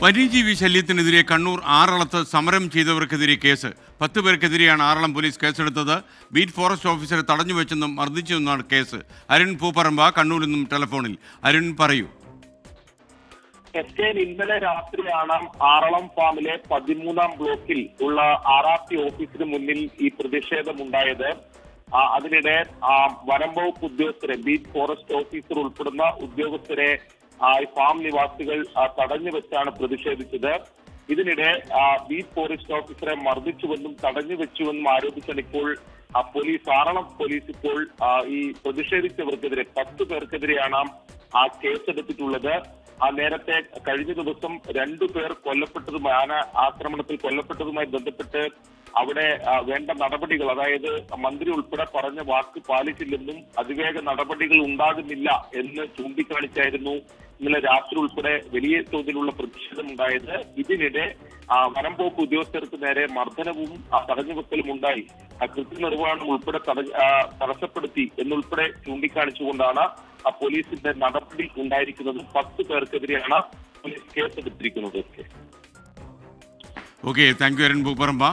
വന്യജീവി ശല്യത്തിനെതിരെ കണ്ണൂർ ആറളത്ത് സമരം ചെയ്തവർക്കെതിരെ കേസ്. പത്ത് പേർക്കെതിരെയാണ് ആറളം പോലീസ് കേസെടുത്തത്. ബീറ്റ് ഫോറസ്റ്റ് ഓഫീസറെ തടഞ്ഞുവെച്ചെന്നും മർദ്ദിച്ചെന്നാണ് കേസ്. അരുൺ പൂപ്പറമ്പ കണ്ണൂരിൽ നിന്നും ടെലിഫോണിൽ. അരുൺ പറയൂ. എസ് കെ ഇന്നലെ രാത്രിയാണ് ആറളം ഫാമിലെ പതിമൂന്നാം ബ്ലോക്കിൽ ഉള്ള ആർ ആർ ടി ഓഫീസിന് മുന്നിൽ ഈ പ്രതിഷേധമുണ്ടായത്. അതിനിടെ വനം വകുപ്പ് ഉദ്യോഗസ്ഥരെ ബീറ്റ് ഫോറസ്റ്റ് ഓഫീസർ ഉൾപ്പെടുന്ന ഉദ്യോഗസ്ഥരെ ഈ ഫാം നിവാസികൾ തടഞ്ഞു വെച്ചാണ് പ്രതിഷേധിച്ചത്. ഇതിനിടെ ബീറ്റ് ഫോറസ്റ്റ് ഓഫീസറെ മർദ്ദിച്ചുവെന്നും തടഞ്ഞു വെച്ചുവെന്നും ആരോപിച്ചാണ് ഇപ്പോൾ പോലീസ് ആറളം പോലീസ് ഇപ്പോൾ ഈ പ്രതിഷേധിച്ചവർക്കെതിരെ പത്ത് പേർക്കെതിരെയാണ് ആ കേസെടുത്തിട്ടുള്ളത്. ആ നേരത്തെ കഴിഞ്ഞ ദിവസം രണ്ടു പേർ കൊല്ലപ്പെട്ടതുമായി ആന ആക്രമണത്തിൽ കൊല്ലപ്പെട്ടതുമായി ബന്ധപ്പെട്ട് അവിടെ വേണ്ട നടപടികൾ അതായത് മന്ത്രി ഉൾപ്പെടെ പറഞ്ഞ വാക്ക് പാലിച്ചില്ലെന്നും അതിവേഗ നടപടികൾ ഉണ്ടാകുന്നില്ല എന്ന് ചൂണ്ടിക്കാണിച്ചായിരുന്നു ഇന്നലെ രാത്രി ഉൾപ്പെടെ വലിയ തോതിലുള്ള പ്രതിഷേധമുണ്ടായത് ഇതിനിടെ ആ, വനം വകുപ്പ് ഉദ്യോഗസ്ഥർക്ക് നേരെ മർദ്ദനവും തടഞ്ഞുവെക്കലും ഉണ്ടായി. കൃത്യനിർവഹണം ഉൾപ്പെടെ തടസ്സപ്പെടുത്തി എന്നുൾപ്പെടെ ചൂണ്ടിക്കാണിച്ചുകൊണ്ടാണ് പോലീസിന്റെ നടപടി ഉണ്ടായിരിക്കുന്നത്. പത്ത് പേർക്കെതിരെയാണ് പോലീസ് കേസെടുത്തിരിക്കുന്നത്. Okay thank you Arun Poopparamba